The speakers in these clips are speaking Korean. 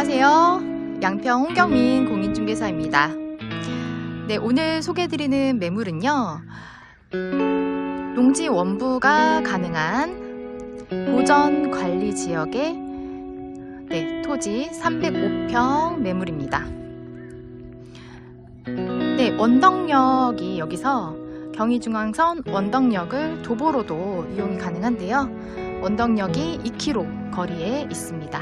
안녕하세요. 양평 홍경민 공인중개사입니다. 네, 오늘 소개해드리는 매물은요. 농지 원부가 가능한 보전 관리 지역의 네, 토지 305평 매물입니다. 네, 원덕역이 여기서 경의중앙선 원덕역을 도보로도 이용이 가능한데요. 원덕역이 2km 거리에 있습니다.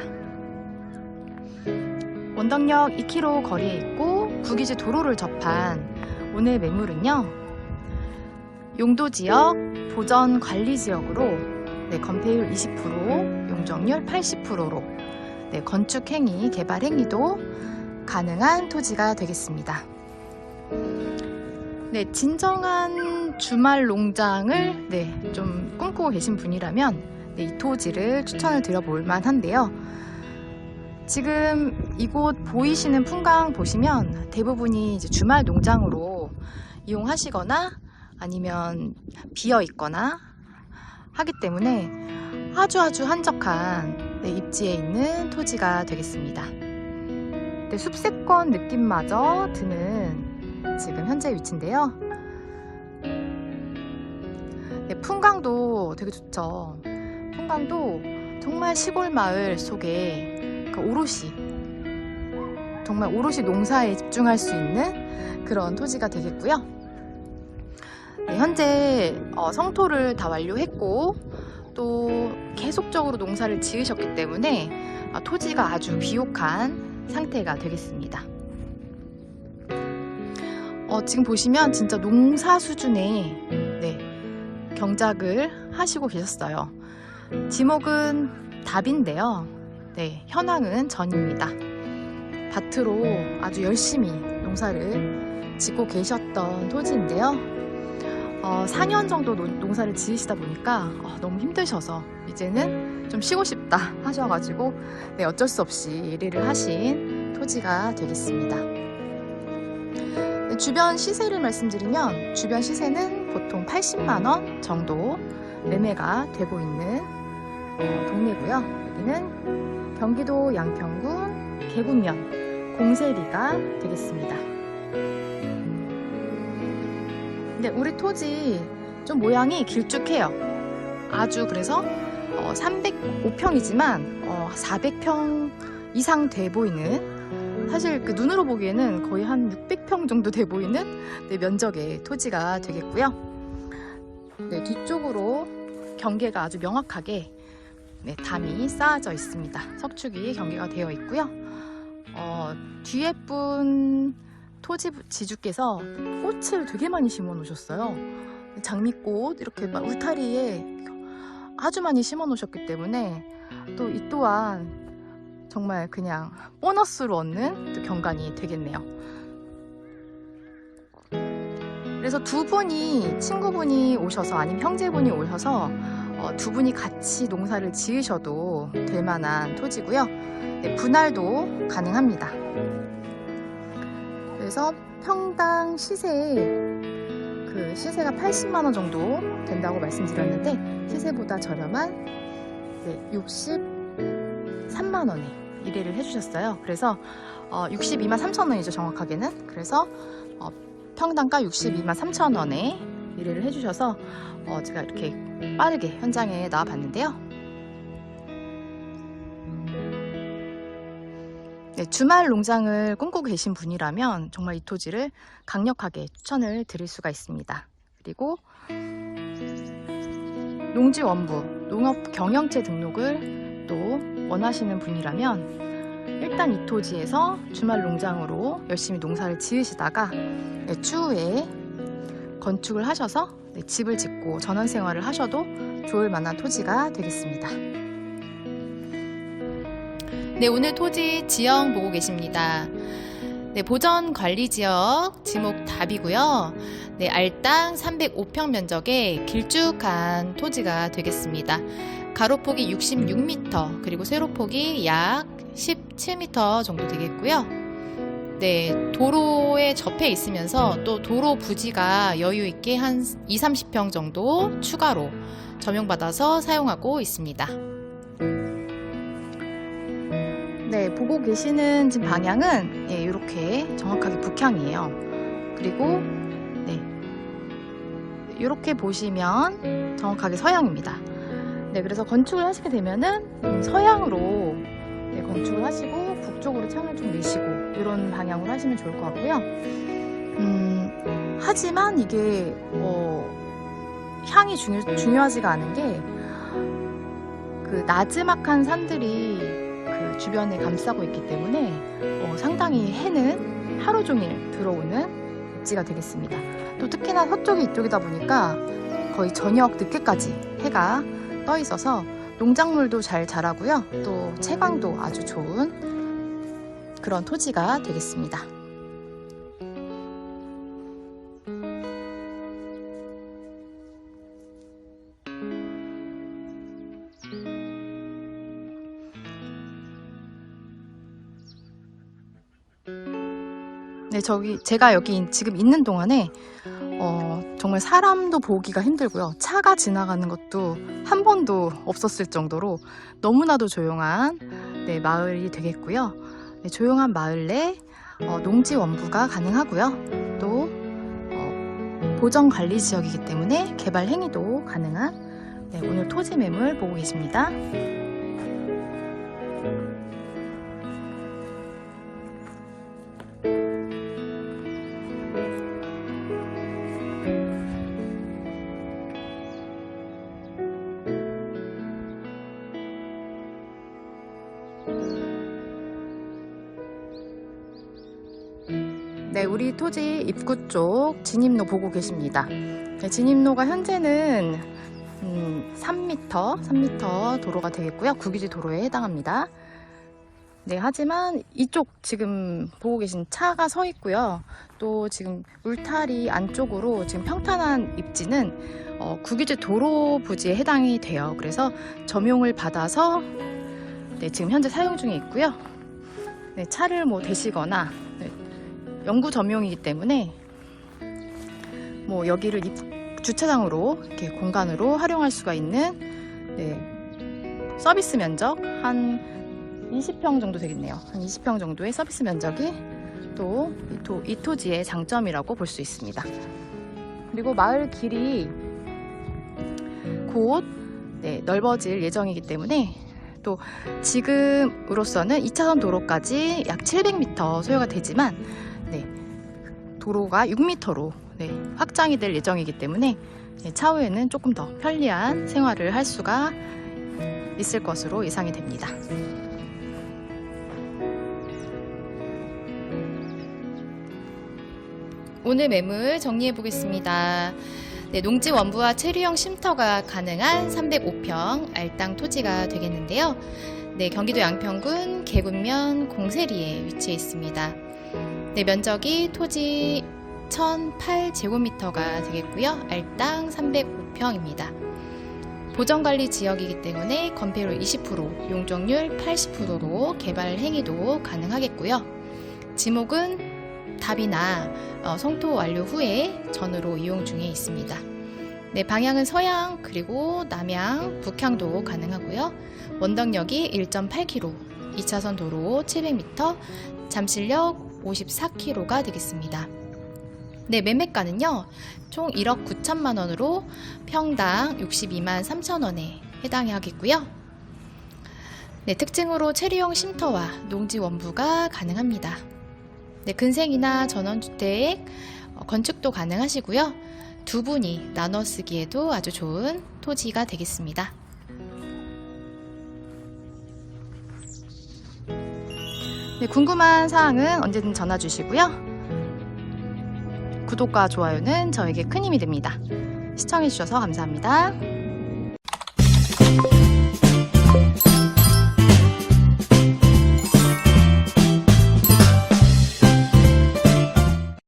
원덕역 2km 거리에 있고 구기지 도로를 접한 오늘 매물은요. 용도 지역 보전 관리 지역으로 네, 건폐율 20%, 용적률 80%로 네, 건축 행위, 개발 행위도 가능한 토지가 되겠습니다. 네, 진정한 주말 농장을 네, 좀 꿈꾸고 계신 분이라면 네, 이 토지를 추천을 드려볼 만한데요. 지금 이곳 보이시는 풍광 보시면 대부분이 이제 주말 농장으로 이용하시거나 아니면 비어 있거나 하기 때문에 아주 아주 한적한 네, 입지에 있는 토지가 되겠습니다. 네, 숲세권 느낌마저 드는 지금 현재 위치인데요. 네, 풍광도 되게 좋죠. 풍광도 정말 시골 마을 속에 그 오롯이 정말 오롯이 농사에 집중할 수 있는 그런 토지가 되겠고요. 네, 현재 어, 성토를 다 완료했고 또 계속적으로 농사를 지으셨기 때문에 아, 토지가 아주 비옥한 상태가 되겠습니다. 어, 지금 보시면 진짜 농사 수준의 네, 경작을 하시고 계셨어요. 지목은 답인데요. 네, 현황은 전입니다. 밭으로 아주 열심히 농사를 짓고 계셨던 토지인데요. 어, 4년 정도 노- 농사를 지으시다 보니까 어, 너무 힘드셔서 이제는 좀 쉬고 싶다 하셔가지고 네, 어쩔 수 없이 일을 하신 토지가 되겠습니다. 네, 주변 시세를 말씀드리면 주변 시세는 보통 80만 원 정도 매매가 되고 있는 어, 동네고요. 여기는 경기도 양평군 계곡면 공세리가 되겠습니다. 근데 우리 토지 좀 모양이 길쭉해요. 아주 그래서 305평이지만 400평 이상 돼 보이는 사실 그 눈으로 보기에는 거의 한 600평 정도 돼 보이는 네, 면적의 토지가 되겠고요. 네, 뒤쪽으로 경계가 아주 명확하게 네, 담이 쌓아져 있습니다. 석축이 경계가 되어 있고요. 어, 뒤에 분 토지 지주께서 꽃을 되게 많이 심어 놓으셨어요. 장미꽃 이렇게 막 울타리에 아주 많이 심어 놓으셨기 때문에 또 이 또한 정말 그냥 보너스로 얻는 또 경관이 되겠네요. 그래서 두 분이 친구분이 오셔서 아니면 형제분이 오셔서 어, 두 분이 같이 농사를 지으셔도 될 만한 토지고요. 네, 분할도 가능합니다. 그래서 평당 시세 그 시세가 80만 원 정도 된다고 말씀드렸는데 시세보다 저렴한 네, 63만 원에 일회를 해주셨어요. 그래서 어, 62만 3천 원이죠 정확하게는. 그래서 어, 평당가 62만 3천 원에 일회를 해주셔서 어, 제가 이렇게 빠르게 현장에 나와 봤는데요. 네, 주말 농장을 꿈꾸고 계신 분이라면 정말 이 토지를 강력하게 추천을 드릴 수가 있습니다. 그리고 농지 원부, 농업 경영체 등록을 또 원하시는 분이라면 일단 이 토지에서 주말 농장으로 열심히 농사를 지으시다가 네, 추후에 건축을 하셔서 네, 집을 짓고 전원 생활을 하셔도 좋을 만한 토지가 되겠습니다. 네, 오늘 토지 지형 보고 계십니다. 네, 보전 관리 지역 지목 답이고요. 네, 알땅 305평 면적의 길쭉한 토지가 되겠습니다. 가로폭이 66m, 그리고 세로폭이 약 17m 정도 되겠고요. 네, 도로에 접해 있으면서 또 도로 부지가 여유 있게 한 2, 30평 정도 추가로 점용받아서 사용하고 있습니다. 네, 보고 계시는 지금 방향은 예, 이렇게 정확하게 북향이에요. 그리고 네, 이렇게 보시면 정확하게 서양입니다. 네, 그래서 건축을 하시게 되면은 음, 서양으로 네, 건축을 하시고 북쪽으로 창을 좀 내시고 이런 방향으로 하시면 좋을 것 같고요. 음, 하지만 이게 어, 향이 중요, 중요하지가 않은 게 그 나지막한 산들이 그 주변에 감싸고 있기 때문에 어, 상당히 해는 하루 종일 들어오는 입지가 되겠습니다. 또 특히나 서쪽이 이쪽이다 보니까 거의 저녁 늦게까지 해가 떠 있어서 농작물도 잘 자라고요. 또 채광도 아주 좋은 그런 토지가 되겠습니다. 네, 저기 제가 여기 지금 있는 동안에 어, 정말 사람도 보기가 힘들고요. 차가 지나가는 것도 한 번도 없었을 정도로 너무나도 조용한 네, 마을이 되겠고요. 네, 조용한 마을 내 어, 농지 원부가 가능하고요. 또 어, 보정 관리 지역이기 때문에 개발 행위도 가능한 네, 오늘 토지 매물 보고 계십니다. 네, 우리 토지 입구 쪽 진입로 보고 계십니다. 네, 진입로가 현재는 음, 3m, 3m 도로가 되겠고요. 국유지 도로에 해당합니다. 네, 하지만 이쪽 지금 보고 계신 차가 서 있고요. 또 지금 울타리 안쪽으로 지금 평탄한 입지는 어, 국유지 도로 부지에 해당이 돼요. 그래서 점용을 받아서 네, 지금 현재 사용 중에 있고요. 네, 차를 뭐 대시거나 네, 영구 점용이기 때문에 뭐 여기를 입- 주차장으로 이렇게 공간으로 활용할 수가 있는 네, 서비스 면적 한 20평 정도 되겠네요. 한 20평 정도의 서비스 면적이 또 이 토, 이 토지의 장점이라고 볼 수 있습니다. 그리고 마을 길이 곧 네, 넓어질 예정이기 때문에 또 지금으로서는 2차선 도로까지 약 700m 소요가 되지만 네, 도로가 6m로 네, 확장이 될 예정이기 때문에 네, 차후에는 조금 더 편리한 생활을 할 수가 있을 것으로 예상이 됩니다. 오늘 매물 정리해 보겠습니다. 네, 농지 원부와 체류형 쉼터가 가능한 305평 알땅 토지가 되겠는데요. 네, 경기도 양평군 계군면 공세리에 위치해 있습니다. 네, 면적이 토지 1008제곱미터가 되겠고요. 알땅 305평입니다. 보전관리 지역이기 때문에 건폐로 20%, 용적률 80%로 개발 행위도 가능하겠고요. 지목은 답이나 어, 성토 완료 후에 전으로 이용 중에 있습니다. 네, 방향은 서양 그리고 남양, 북향도 가능하고요. 원덕역이 1.8km, 2차선 도로 700m, 잠실역 54km가 되겠습니다. 네, 매매가는요. 총 1억 9천만 원으로 평당 62만 3천 원에 해당이 하겠고요. 네, 특징으로 체류형 쉼터와 농지 원부가 가능합니다. 네, 근생이나 전원주택 어, 건축도 가능하시고요. 두 분이 나눠 쓰기에도 아주 좋은 토지가 되겠습니다. 네, 궁금한 사항은 언제든 전화 주시고요. 구독과 좋아요는 저에게 큰 힘이 됩니다. 시청해주셔서 감사합니다.